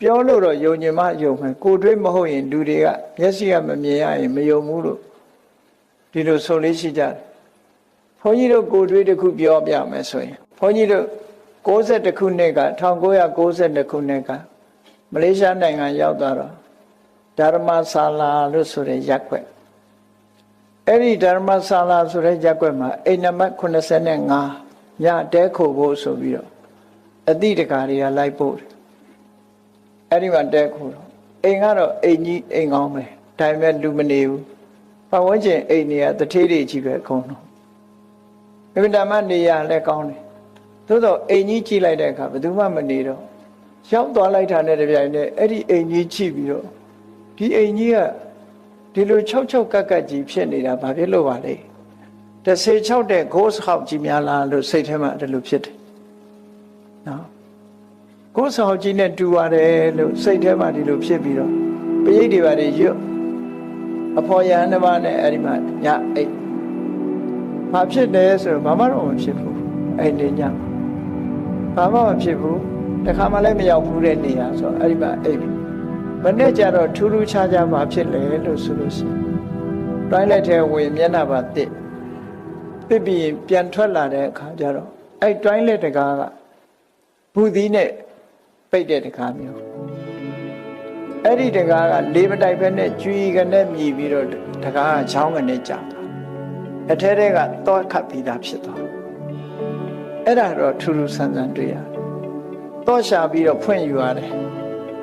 ပြောလို့တော့ယုံကြည်မှယုံမယ်ကိုယ်တွေးမဟုတ်ရင်လူတွေကမျက်စိကမမြင်ရရင်မယုံဘူးလို့ဒီလိုဆိုလေးရှိကြတယ်ဘုန်းကြီးတို့ကိုယ်တွေးတစ်ခုပြောပြမယ်ဆိုရင်ဘုန်းကြီးတို့62ခုနှစ်က1992ခုနှစ်ကမလေးရှားနိုင်ငံရောက်သွားတော့ဓမ္မဆာလာလို့ဆိုတဲ့ရက်ွက်အဲ့ဒီဓမ္မဆာလာဆိုတဲ့ရက်ွက်မှာအိမ်နံပါတ်85ညတဲခိုဖို့ဆိုပြီးတော့အတိတကာတွေကလိုက်ပို့တယ် အဲ့ဒီမှာတဲခိုးတော့အိမ်ကတော့အိမ်ကြီးအိမ်ကောင်းပဲဒါပေမဲ့လူမနေဘူးပတ်ဝန်းကျင်အိမ်တွေကတထေးတွေကြီးပဲအကုန်လုံးအမြဲတမ်းနေရလဲကောင်းတယ်သို့တော့အိမ်ကြီးကြည့်လိုက်တဲ့အခါဘယ်သူမှမနေတော့ရောက်သွားလိုက်တာနဲ့တပြိုင်နက်အဲ့ဒီအိမ်ကြီးကြည့်ပြီးတော့ဒီအိမ်ကြီးကဒီလို၆၆ကက်ကက်ကြီးဖြစ်နေတာဘာဖြစ်လို့ပါလဲတစ်စေ၆တဲ့ ghost house ကြီးများလားလို့စိတ်ထဲမှာအဲ့လိုဖြစ်တယ်နော် ကိုယ်ဆောင်ကြီးနဲ့တူပါတယ်လို့စိတ်ထဲမှာဒီလိုဖြစ်ပြီးတော့ပရိတ်တွေပါတွေရွတ်အဖော်ရဟန်းတစ်ပါးနဲ့အဲ့ဒီမှာညအိတ်ဘာဖြစ်တယ်ဆိုတော့ဘာမှတော့မဖြစ်ဘူးအဲ့ဒီညဘာမှမဖြစ်ဘူးတခါမှလည်းမရောက်ဘူးတဲ့နေရာဆိုတော့အဲ့ဒီမှာအိတ်ပြီမနေ့ကျတော့ထူးထူးခြားခြားဘာဖြစ်လဲလို့ဆိုလို့ရှိရင်တိုင်းလက်ထဲဝင်မျက်နှာပါတစ်တစ်ပြီးရင်ပြန်ထွက်လာတဲ့အခါကျတော့အဲ့တိုင်းလက်တကားကဘူသီးနဲ့ ပိတ်တဲ့တကားမျိုးအဲ့ဒီတကားကလေးမတိုက်ဖက်နဲ့ကျွီကနေမြည်ပြီးတော့တကားကချောင်းကနေကြာသွားအထဲထဲကတောခတ်ပြီးသားဖြစ်သွားအဲ့ဒါတော့ထူးထူးဆန်းဆန်းတွေ့ရတယ်တောရှာပြီးတော့ဖွင့်ယူရတယ်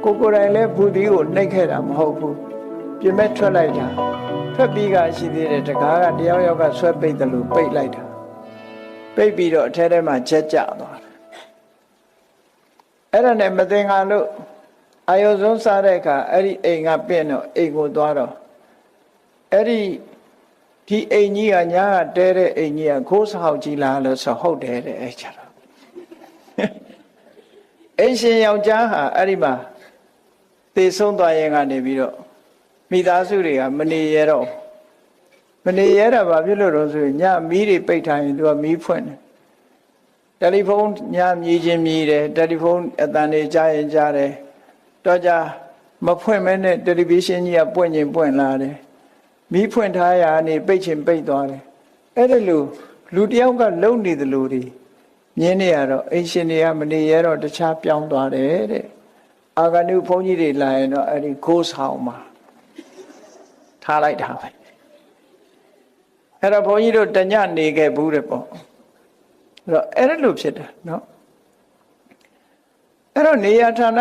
ကိုကိုယ်တိုင်လည်းဘူဒီကိုနှိပ်ခဲ့တာမဟုတ်ဘူးပြင်မဲ့ထွက်လိုက်တာထွက်ပြီးကရှိသေးတယ်တကားကတယောက်ယောက်ကဆွဲပိတ်တယ်လို့ပိတ်လိုက်တာပိတ်ပြီးတော့အထဲထဲမှာချက်ကျသွားတယ် အဲ့ဒါနဲ့မသင်္ကာလို့အာယုံဆုံးစားတဲ့အခါအဲ့ဒီအိမ်ကပြင့်တော့အိမ်ကိုသွားတော့အဲ့ဒီဒီအိမ်ကြီးကညာကတဲတဲ့အိမ်ကြီးကခိုးဆောက်ကြီးလားလို့ဆိုဟုတ်တယ်တဲ့အဲ့ချတော့အိမ်ရှင်ယောက်ျားဟာအဲ့ဒီမှာသေဆုံးသွားရင်ကနေပြီးတော့မိသားစုတွေကမနေရတော့မနေရတာဘာဖြစ်လို့တော့ဆိုရင်ညမီးတွေပိတ်ထားရင်သူကမီးဖွင့်တယ် တယ်လီဖုန်းညမြည်ခြင်းမြည်တယ်တယ်လီဖုန်းအတန်တွေကြားရင်ကြားတယ်တော့ကြမဖွင့်မဲနဲ့တယ်လီဗီရှင်းကြီးကပွင့်ခြင်းပွင့်လာတယ်မီးဖွင့်ထားရာနေပိတ်ခြင်းပိတ်သွားတယ်အဲ့ဒါလို့လူတယောက်ကလုံနေတယ်လို့ဒီမြင်းနေရတော့အိမ်ရှင်တွေကမနေရတော့တခြားပြောင်းသွားတယ်တဲ့အာဂနုဘုန်းကြီးတွေလာရင်တော့အဲ့ဒီခိုးဆောင်မှာထားလိုက်တာပဲအဲ့တော့ဘုန်းကြီးတို့တညနေခဲ့ဘူးတဲ့ပေါ့ အဲ့တော့အဲ့ဒါလို့ဖြစ်တာเนาะအဲ့တော့နေရာဌာန